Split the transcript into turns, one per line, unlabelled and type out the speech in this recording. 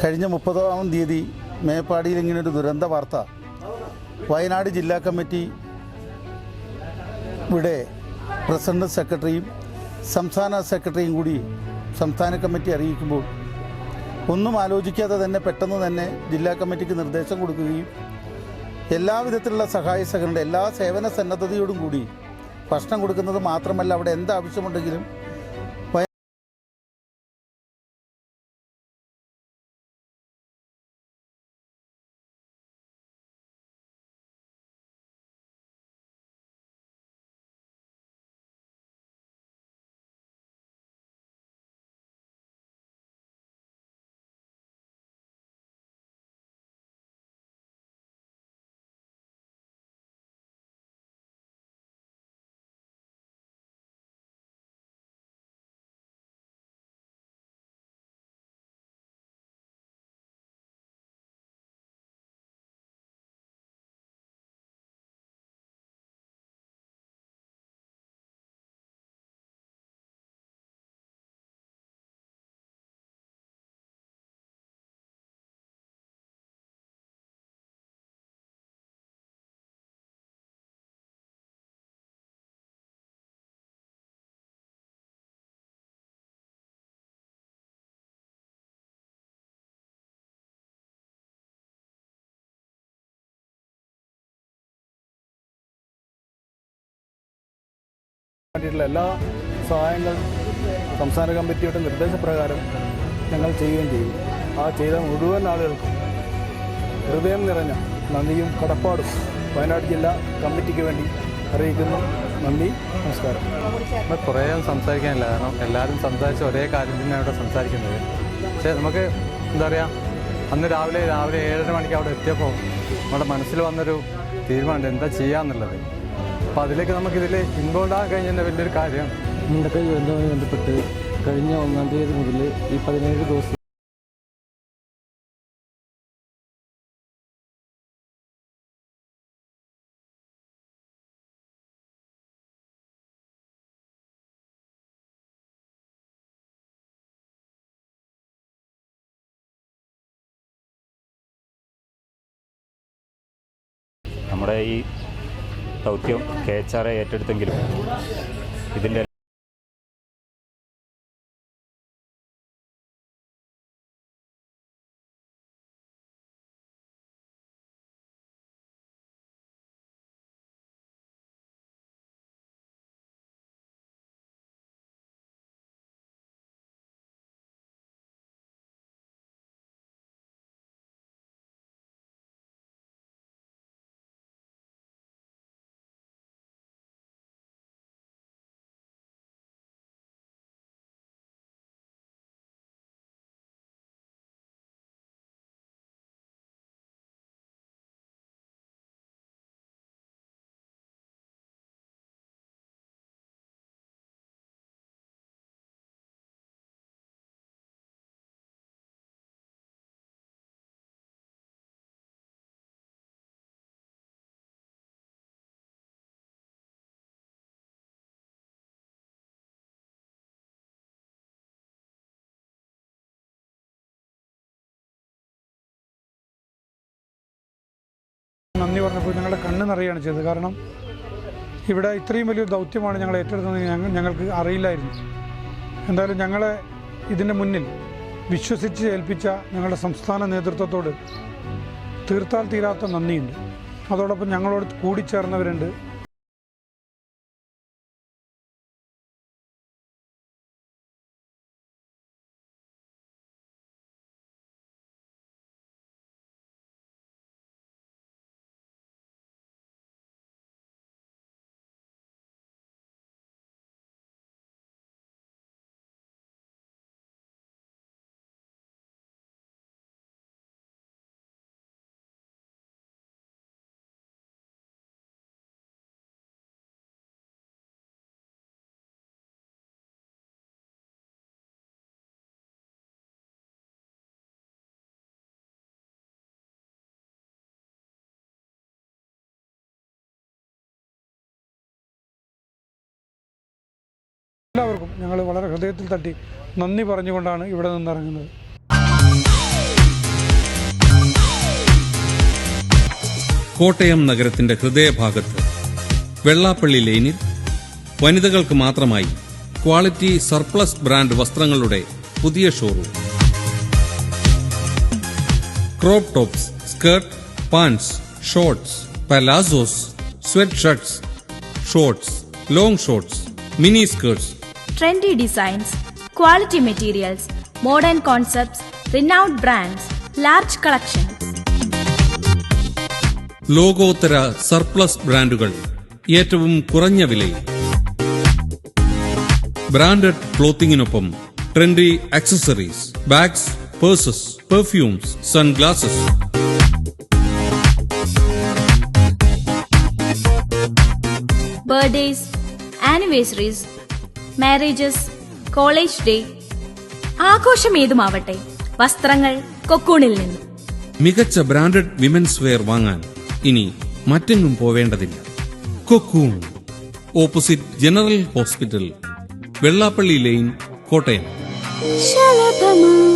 കഴിഞ്ഞ മുപ്പതാം തീയതി മേപ്പാടിയിൽ ഇങ്ങനൊരു ദുരന്ത വാർത്ത വയനാട് ജില്ലാ കമ്മിറ്റി ഇവിടെ പ്രസിഡന്റ് സെക്രട്ടറിയും സംസ്ഥാന സെക്രട്ടറിയും കൂടി സംസ്ഥാന കമ്മിറ്റി അറിയിക്കുമ്പോൾ ഒന്നും ആലോചിക്കാതെ തന്നെ പെട്ടെന്ന് തന്നെ ജില്ലാ കമ്മിറ്റിക്ക് നിർദ്ദേശം കൊടുക്കുകയും എല്ലാവിധത്തിലുള്ള സഹായ സഹകരണം എല്ലാ സേവന സന്നദ്ധതയോടും കൂടി ഭക്ഷണം കൊടുക്കുന്നത് മാത്രമല്ല അവിടെ എന്ത്
വേണ്ടിയിട്ടുള്ള എല്ലാ സഹായങ്ങൾ സംസ്ഥാന കമ്മിറ്റിയുടെ നിർദ്ദേശപ്രകാരം ഞങ്ങൾ ചെയ്യുകയും ചെയ്യും. ആ ചെയ്ത മുഴുവൻ ആളുകൾക്കും ഹൃദയം നിറഞ്ഞ നന്ദിയും കടപ്പാടും വയനാട് ജില്ലാ കമ്മിറ്റിക്ക് വേണ്ടി അറിയിക്കുന്നു. നന്ദി നമസ്കാരം.
നമ്മൾ കുറേ സംസാരിക്കാനില്ല. കാരണം എല്ലാവരും സംസാരിച്ച ഒരേ കാര്യം തന്നെയാണ് ഇവിടെ സംസാരിക്കുന്നത്. പക്ഷേ നമുക്ക് എന്താ പറയുക അന്ന് രാവിലെ രാവിലെ ഏഴര മണിക്ക് അവിടെ എത്തിയപ്പോൾ നമ്മുടെ മനസ്സിൽ വന്നൊരു തീരുമാനമുണ്ട്. എന്താ ചെയ്യാന്നുള്ളത്. അപ്പോൾ അതിലേക്ക് നമുക്കിതിൽ ഇൻവോൾഡ് ആകാൻ കഴിഞ്ഞതിന്റെ വലിയൊരു കാര്യം.
മുണ്ടക്കൈ ദുരന്തവുമായി ബന്ധപ്പെട്ട് കഴിഞ്ഞ ഒന്നാം തീയതി മുതൽ ഈ പതിനേഴ് ദിവസം
നമ്മുടെ ഈ ദൗത്യം കെ എച്ച് ആർ ഏറ്റെടുത്തെങ്കിലും ഇതിന്റെ
നന്ദി പറഞ്ഞപ്പോൾ ഞങ്ങളുടെ കണ്ണ് നിറയുകയാണ് ചെയ്തത്. കാരണം ഇവിടെ ഇത്രയും വലിയൊരു ദൗത്യമാണ് ഞങ്ങൾ ഏറ്റെടുത്തത് ഞങ്ങൾ ഞങ്ങൾക്ക് അറിയില്ലായിരുന്നു. എന്തായാലും ഞങ്ങളെ ഇതിന്റെ മുന്നിൽ വിശ്വസിച്ച് ഏൽപ്പിച്ച ഞങ്ങളുടെ സംസ്ഥാന നേതൃത്വത്തോട് തീർത്താൽ തീരാത്ത നന്ദിയുണ്ട്. അതോടൊപ്പം ഞങ്ങളോട് കൂടിച്ചേർന്നവരുണ്ട്. എല്ലാവർക്കും ഞങ്ങൾ വളരെ ഹൃദയത്തിൽ തട്ടി നന്ദി പറഞ്ഞുകൊണ്ടാണ് ഇവിടെ നിന്നിറങ്ങുന്നത്.
കോട്ടയം നഗരത്തിന്റെ ഹൃദയഭാഗത്ത് വെള്ളാപ്പള്ളി ലൈനിൽ വനിതകൾക്ക് മാത്രമായി ക്വാളിറ്റി സർപ്ലസ് ബ്രാൻഡ് വസ്ത്രങ്ങളുടെ പുതിയ showroom. Crop tops skirt pants shorts palazzos sweatshirts shorts long shorts mini skirts
trendy designs, quality materials, modern concepts, renowned brands, large collections.
ലോകോത്തര സർപ്ലസ് ബ്രാൻഡുകൾ ഏറ്റവും കുറഞ്ഞ വിലയിൽ branded ക്ലോത്തിങ്ങിനൊപ്പം trendy accessories bags purses perfumes sunglasses
Birthdays, anniversaries, marriages, college day ആഘോഷം ഏതുമാവട്ടെ? വസ്ത്രങ്ങൾ കൊക്കൂണിൽ നിന്ന്.
മികച്ച ബ്രാൻഡഡ് വിമൻസ് വെയർ വാങ്ങാൻ ഇനി മറ്റെങ്ങും പോവേണ്ടതില്ല. Cocoon opposite general hospital Vellappally line Kottayam.
ശലഭമാ